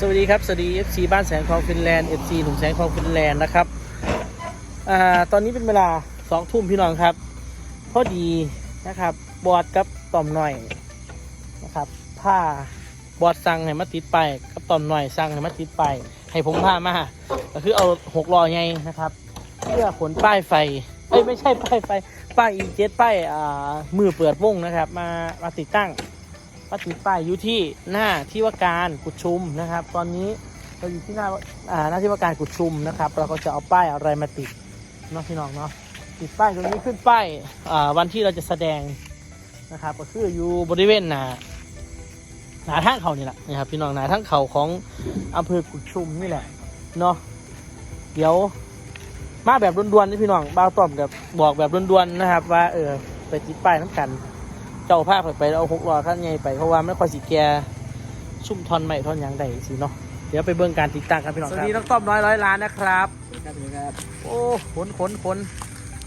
สวัสดีครับ สวัสดี FC บ้านแสงทองฟินแลนด์ FC หนุ่มแสงทองฟินแลนด์นะครับอ่าตอนนี้เป็นเวลาสองทุ่มพี่น้องครับ พอดีนะครับ บอดกับต่อมหน่อยนะครับผ้าบอดสั่งให้มาติดไปกับต่อมหน่อยสั่งให้มาติดไป ให้ผมผ้ามาก็คือเอาหกล้อไงนะครับ เพื่อขนป้ายไฟเอ้ยไม่ใช่ป้ายไฟป้ายอีเจ็ดป้ายอ่ามือเปิดวงนะครับ มามาติดตั้ง มาติดป้ายอยู่ที่หน้าที่ว่าการกุดชุมนะครับ ตอนนี้เราอยู่ที่หน้าอ่าหน้าที่ว่าการกุดชุมนะครับ เราก็จะเอาป้ายอะไรมาติดเนาะพี่น้องเนาะติดป้ายตรงนี้ขึ้นป้ายอ่าวันที่เราจะแสดงนะครับ ก็คืออยู่บริเวณหนาหนาทางเขานี่แหละนะครับ พี่น้องหนาทางเขาของอำเภอกุดชุมนี่แหละเนาะเดี๋ยวมาแบบด่วนๆนี่พี่น้องบ่าต้อมกับบอกแบบด่วนๆนะครับ ว่าเออไปติดป้ายน้ำกัน เจ้าภาพไปเอาหกล้อขั้นใหญ่ไปเพราะว่าไม่ค่อยสิแกซุ่มทอนใหม่ทอนหยังใดสิเนาะเดี๋ยวไปเบิ่งการติดตั้งครับพี่น้องครับสวัสดีน้องต้อมน้อยร้อยล้านนะครับ ครับครับโอ้ขนขนขน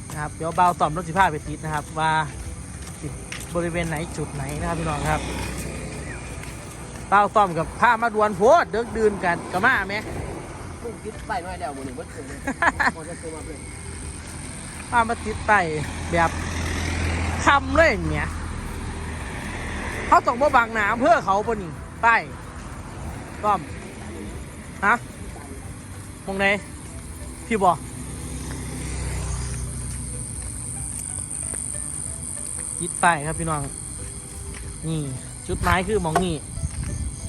นะครับ เดี๋ยวเบาต่อมรถสิผ้าไปติดนะครับ ว่าติดบริเวณไหนจุดไหนนะครับพี่น้องครับเบาต่อมกับผ้ามาดวนโพดเดิกดืนกันกระมาไหมลูกคิดไปน้อยแล้วหมดหนึ่งวัดถึงเลยหมดจะตัวมาเลยผ้ามาติดไปแบบคำเลยเนี่ย เขาต้องมาบังหนาเพื่อเขาปนี่ป้ายต้อมฮะมองไหนพี่บอกติดป้ายครับพี่น้อง นี่ จุดหมายคือมองนี่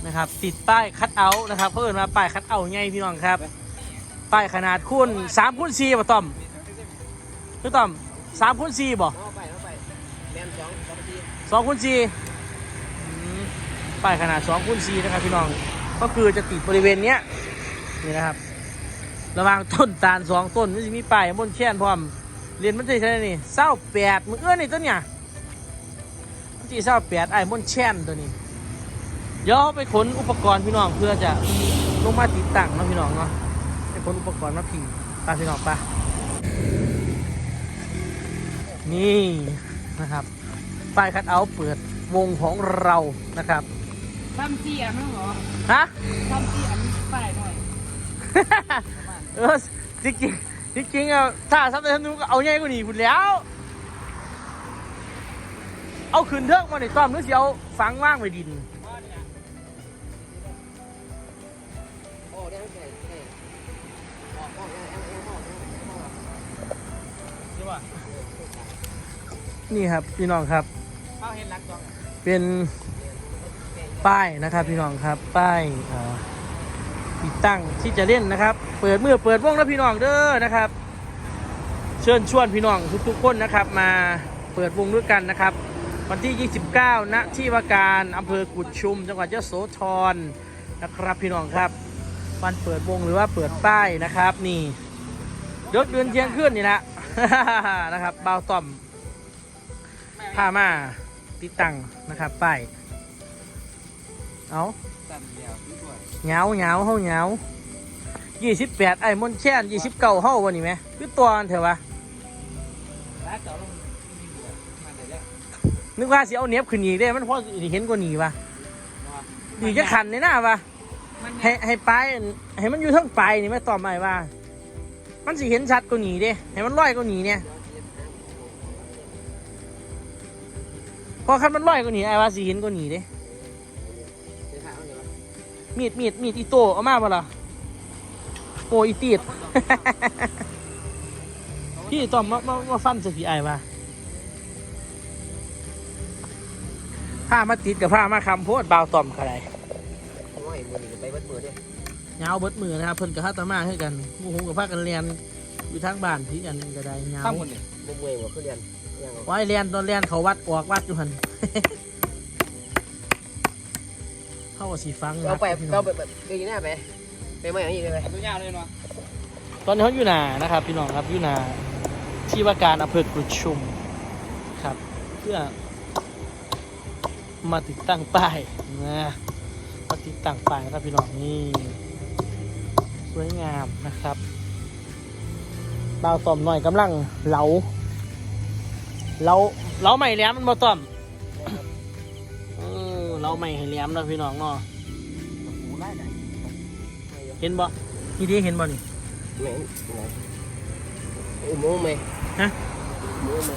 นะครับ ติดป้ายคัดเอาท์นะครับเพิ่นมาป้ายคัดเอาท์ไงพี่น้องครับ ป้ายขนาดคูณสามคูณสี่ป่ะต้อมคือต้อมสามคูณสี่บ่สองคูณสี่ ป้ายขนาดสองคูณสี่นะครับพี่น้อง ก็คือจะติดบริเวณเนี้ยนี่นะครับ ระหว่างต้นตาลสองต้นมันจะมีป้ายบนแช่นพร้อมเรียนมันจะใช่นี่เศร้าแปดมือเอื้อนี่ตัวเนี้ยมันจะเศร้าแปดไอ้มนแช่นตัวนี้เดี๋ยวไปขนอุปกรณ์พี่น้องเพื่อจะลงมาติดตั้งนะพี่น้องเนาะไปขนอุปกรณ์มาพิงไปพี่น้องไปนี่นะครับป้ายคัดเอาท์เปิดวงของเรานะครับ ทำเสียมั้งเหรอฮะ ทำเสียมป้ายหน่อยเออจริงจริงๆจริงๆอะถ้าซับไปทำนู้นก็เอาใหญ่กว่านี้คุณแล้ว เอาขึ้นเทิงมาในต้อมหรือสิเอาฝังว่างไว้ดิน โอ้ได้ทั้งแก่แก่ออกออกแอนแอนออกแอนออกนี่ครับพี่น้องครับ เข้าเห็นรักจองเป็น ป้ายนะครับพี่น้องครับป้ายติดตั้งที่จะเล่นนะครับ เปิดเมื่อเปิดวงแล้วพี่น้องเด้อนะครับ เชิญชวนพี่น้องทุกๆคนนะครับ มาเปิดวงด้วยกันนะครับ วันที่ 29 ณ ที่ว่าการอำเภอกุดชุม จังหวัดยะโสธรนะครับพี่น้องครับวันเปิดวงหรือว่าเปิดป้ายนะครับนี่เดิกเดือนเที่ยงขึ้นนี่นะนะครับเบาต่อมพามาติดตั้งนะครับป้าย เอาตันเดียวพี่ตัวเหงาเหงาเฮาเหงายี่สิบแปดไอ้มนแช่นยี่สิบเก้าเฮาวันนี้ไหมคือตัวอันเถอะวะรักจองลงมาเดี๋ยวแล้วนึกว่าสิเอาเนี้ยบขึ้นอีกได้มันพอสิเห็นกว่านี้วะดีจะขันในหน้าวะมันให้ให้ปลายให้มันอยู่เทั้งปลายนี่ไม่ต่อไม่ว่า มันสิเห็นชัดกว่านี้เด้ให้มันลอยกว่านี้เนี่ยพอคันมันลอยกว่านี้ไอ้ว่าสิเห็นกว่านี้เด้ มีดมีดมีดอีโตเอามาบ่ล่ะโอ้อีตีดพี่ต่อมมามามาฟันสิพี่ไอ้ว่าผ้ามาติดกับผ้ามาคำโพดเบาวต่อมก็ได้เอาไว้มือหนึ่งไปวัดมือเนี่ยยาวเบิดมือนะครับเพิ่นกับฮัตตามาให้กันหมูหงกับผ้ากันเรียนอยู่ทางบ้านพี่กันก็ได้ยาวข้ามคนเนี่ยมุมเวยหัวขึ้นเรียนยังเอาไว้เรียนตอนเรียนเขาวัดออกวัดอยู่หัน เข้าสีฟังเราไปพี่น้เราองไปไปดีหน้าไปไปไม่อย่างนี้เลยตัวยาวเลยเนาะตอนนี้เขาอยู่นานะครับ พี่น้องครับอยู่นาที่ว่าการอำเภอกุดชุมครับ เพื่อมาติดตั้งป้ายนะมาติดตั้งป้ายนะครับพี่น้องนี่สวยงามนะครับบ่าวต่อมหน่อยกำลังเหลาเหลาเหลาใหม่แหล้วมันบ่ต่อม เออเหลาใหม่ให้แหลมนะพี่น้องเนาะหูไล่ไหนเห็นบ่นี่ดิเห็นบ่นี่แม่นไหนอุโมงค์ไหมฮะอุโมงค์ไหม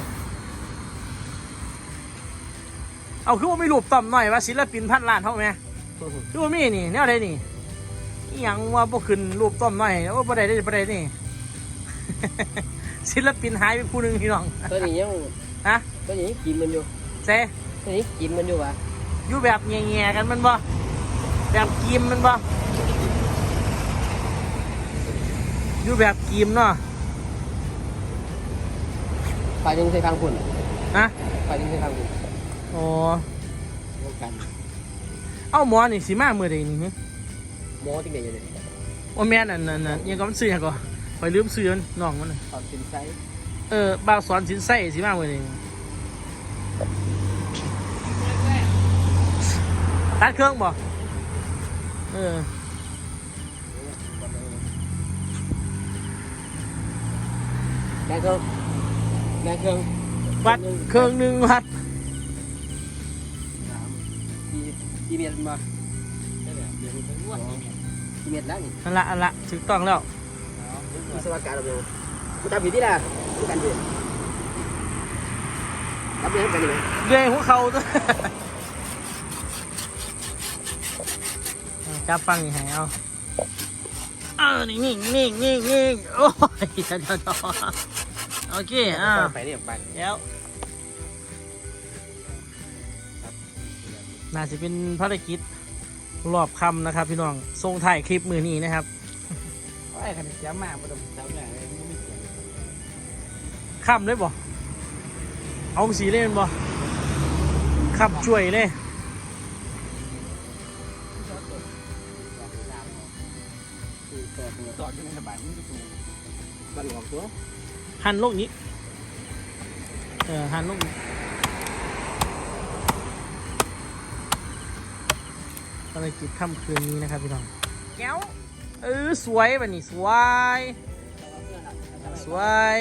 เอาคือว่าไม่รูปต่อมหน่อยว่าศิลปินพันล้านเท่าไหมคือว่ามีนี่แนวใดนี่อหยังว่าบ่ขึ้นรูปต่อมหน่อยโอ้บ่ได้ได้บ่ได้นี่ ศิลปินหายไปผู้หนึงพี่น้องตัวนี้ยังฮะตัวนี้กินมันอยู่เซตัวนี้กินมันอยู่วะ อยู่แบบแง่ๆกันมันบ่แบบกีมมันบ่อยู่แบบกีมเนาะไปยังใช้ทางคุณฮะไปยังใช้ทางคุณโอ้ร่วมกันเอาหมอนี่สิมามื้อใดนี่หึหมอที่ไหนอยู่เลยโอ้แม่นอันนั้นน่ะยังก็มันซื้อหยังก็ไปลืมซื้อมันน้องมันน่ะถอดสินไซส์เออบ่าวสอนสินไส้สิมามื้อนี้ตัดเครื่องบ่เออแม่เครื่องแม่เครื่องวัดเครื่องหนึ งวัดกี่กี่เมตรมากี่เมตรแล้วนี่นั่นละอันละถูกต้องแล้ววิศวกรเราเร็วกู จำผิดที่ละกูกันผิดรับเรื่องกันดีไหมเลื่อยหัวเข่าตัวจับฟังนี่ให้เอาเออนี่นี่นี่นี่นี่โอ้ยเดี๋ยวเดี๋ยวเดี๋ยวโอเคอ่าไปเนี่ยไปแล้วน่าจะเป็นภารกิจรอบคำนะครับ พี่น้องส่งถ่ายคลิปมือนี้นะครับไอ้คันเสียมากประดมเสียมากเลยไม่เสียคำเลยบ่เอาสีเล่นบ่คำช่วยเลย ต่อจนสบายมันก็ถูกบันออกตัวหันโลกนี้ เออหันโลกนี้ภารกิจค่ำคืนนี้นะครับพี่น้องแก้วเออสวยแบบนี้สวย สวย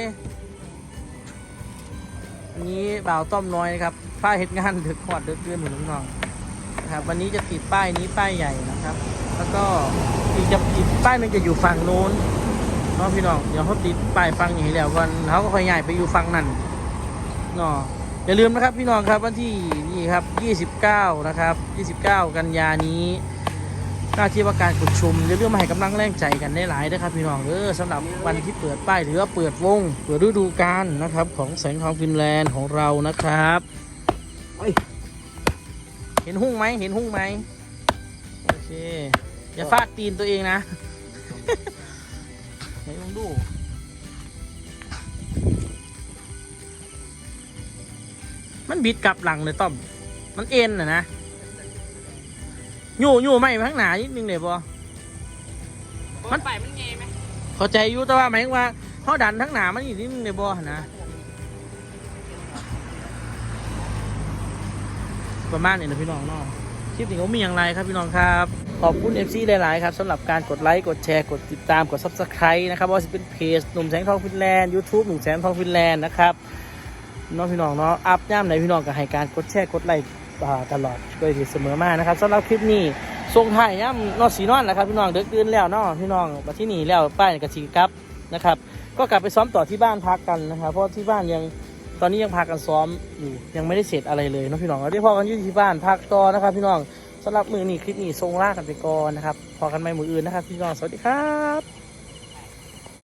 วันนี้บ่าวต้อมน้อยนะครับป้ายเห็ดงานเดือดขอดเดือดเดือนเหมือนน้องๆ นะครับ วันนี้จะติดป้ายนี้ป้ายใหญ่นะครับ แล้วก็อีกจะอีกป้ายหนึงจะอยู่ฝั่งโน้นเนาะพี่น้องเดี๋ยวเขาติดป้ายฝั่งนี้แล้ววันเขาก็ค่อยย้ายไปอยู่ฝั่งนั้นเนาะอย่าลืมนะครับพี่น้องครับวันที่นี่ครับ 29 นะครับ 29 กันยานี้หน้าที่ว่าการกุดชุมอย่าลืมมาให้กำลังแรงใจกันได้หลายนะครับ พี่น้องเออสำหรับวันที่เปิดป้ายหรือว่าเปิดวง เปิดฤดูกาลนะครับ ของแสงทองฟินแลนด์ของเรานะครับ เห็นหุ้งไหมเห็นหุ้งไหมโอเค อย่าฟาดตีนตัวเองนะไหนลองดูมันบิดกลับหลังเลยต้อม มันเอ็นนะนะอยู่อยู่ไม่ไปข้างหน้านิดนึงเลยบอมันไปมันไงไหมเข้าใจอยู่แต่ว่าหมายถึงว่าเขาดันทั้งหนามันอีกนิดนึงเลยบอนะ ประมาณนี้นะพี่น้องเนาะคลิปนี้เขามีอย่างไรครับพี่น้องครับ ขอบคุณ FC หลาย ๆ ครับสำหรับการกดไลค์ กดแชร์ กดติดตาม กด Subscribe นะครับว่าจะเป็นเพจหนุ่มแสงทองฟินแลนด์ YouTube หนุ่มแสงทองฟินแลนด์นะครับน้องพี่น้องเนาะ อัพย่ามไหนพี่น้องก็ให้การกดแชร์ กดไลค์ตลอดโดยที่เสมอมานะครับสำหรับคลิปนี้ส่งถ่ายย่ำนอสีนอนแหละครับพี่น้องเด็กดื่นแล้วเนาะพี่น้องมาที่นี่แล้วป้ายกระชีกลับนะครับ ก็กลับไปซ้อมต่อที่บ้านพักกันนะครับ เพราะที่บ้านยัง ตอนนี้ยังพากันซ้อมอยู่ยังไม่ได้เสร็จอะไรเลยนะพี่น้องเราได้พอกันยืดที่บ้านพักต่อนะครับ พี่น้องสำหรับมือนี้คลิปนี้ทรงลากันไปก่อนนะครับพอกันไม่มืออื่นนะครับ พี่น้องสวัสดีครับ